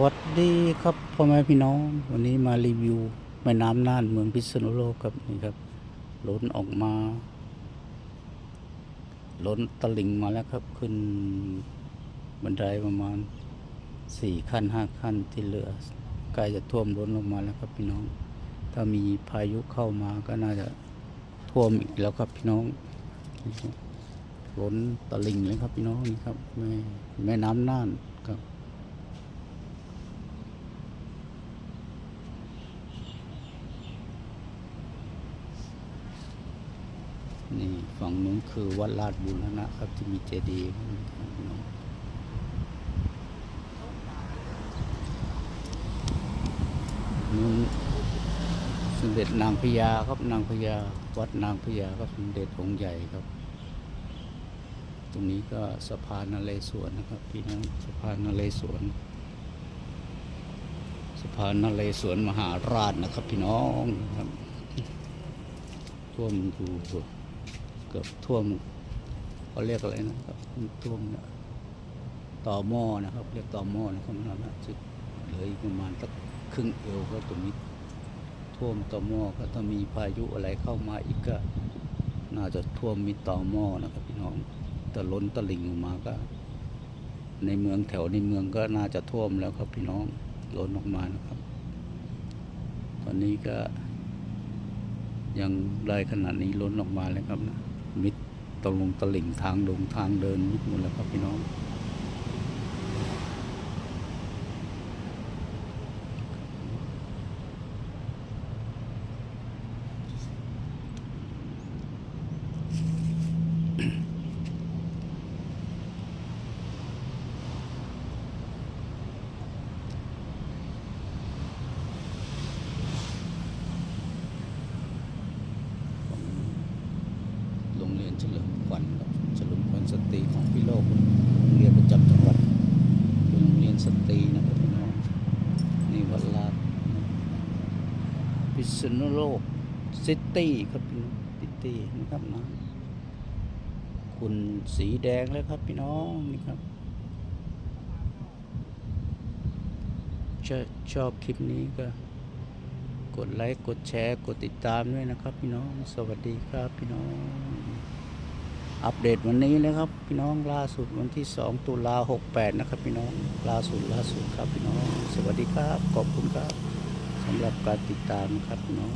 วัสดีครับพ่อแม่พี่น้อง วันนี้มารีวิวแม่น้ำน่านเมืองพิษณุโลกครับนี่ครับล้นออกมา ล้นตลิ่งมาแล้วครับขึ้นบันไดประมาณสี่ขั้นห้าขั้นที่เหลือใกล้จะท่วมล้นลงมาแล้วครับพี่น้อง ถ้ามีพายุเข้ามาก็น่าจะท่วมอีกแล้วครับพี่น้องล้นตลิ่งเลยครับพี่น้องนี่ครับแม่แม่น้ำน่านครับ นี่ฝั่งนู้นคือวัดลาดบุรณะครับที่มีเจดีย์พี่น้องนู้นสมเด็จนางพญาครับนางพญาวัดนางพญาครับสมเด็จองค์ใหญ่ครับ ตรงนี้ก็สะพานนเรศวรนะครับพี่น้องสะพานนเรศวรสะพานนเรศวรมหาราชนะครับ พี่น้องครับท่วมอยู่ เกือบท่วมเขาเรียกอะไรนะครับท่วมต่อหม้อนะครับ เรียกต่อหม้อนะครับนั่นนะจุดเหลืออีกประมาณสักครึ่งเอวก็ตรงนี้ท่วมต่อหม้อก็ถ้ามีพายุอะไรเข้ามาอีกก็น่าจะท่วมมีต่อหม้อนะครับพี่น้องแต่ล้นตลิ่งออกมาก็ ในเมืองแถวในเมืองก็น่าจะท่วมแล้วครับพี่น้องล้นออกมานะครับ ตอนนี้ก็ยังได้ขนาดนี้ล้นออกมาแล้วครับนะ มิดตรงลงตลิ่งทางลงทางเดินมิดหมดแล้วครับพี่น้องโรงเรีย นเฉลิมขวัญเฉลิมขวัญสตรีของพี่โลกโรงเรียนประจำจังหวัดเป็นโรงเรียนสตรีนะครับพี่น้องนี่วัดลาดพิษณุโลกซิตี้ครับพี่น้องซิตี้นะครับนะคุณสีแดงแล้วครับพี่น้องนี่ครับชอบชอบคลิปนี้ก็กดไลค์ กดแชร์ กดติดตามด้วยนะครับพี่น้อง สวัสดีครับพี่น้อง อัปเดตวันนี้นะครับ พี่น้องล่าสุดวันที่ 2 ตุลา68 นะครับ พี่น้องล่าสุดล่าสุดครับพี่น้อง สวัสดีครับ ขอบคุณครับสำหรับการติดตามครับพี่น้อง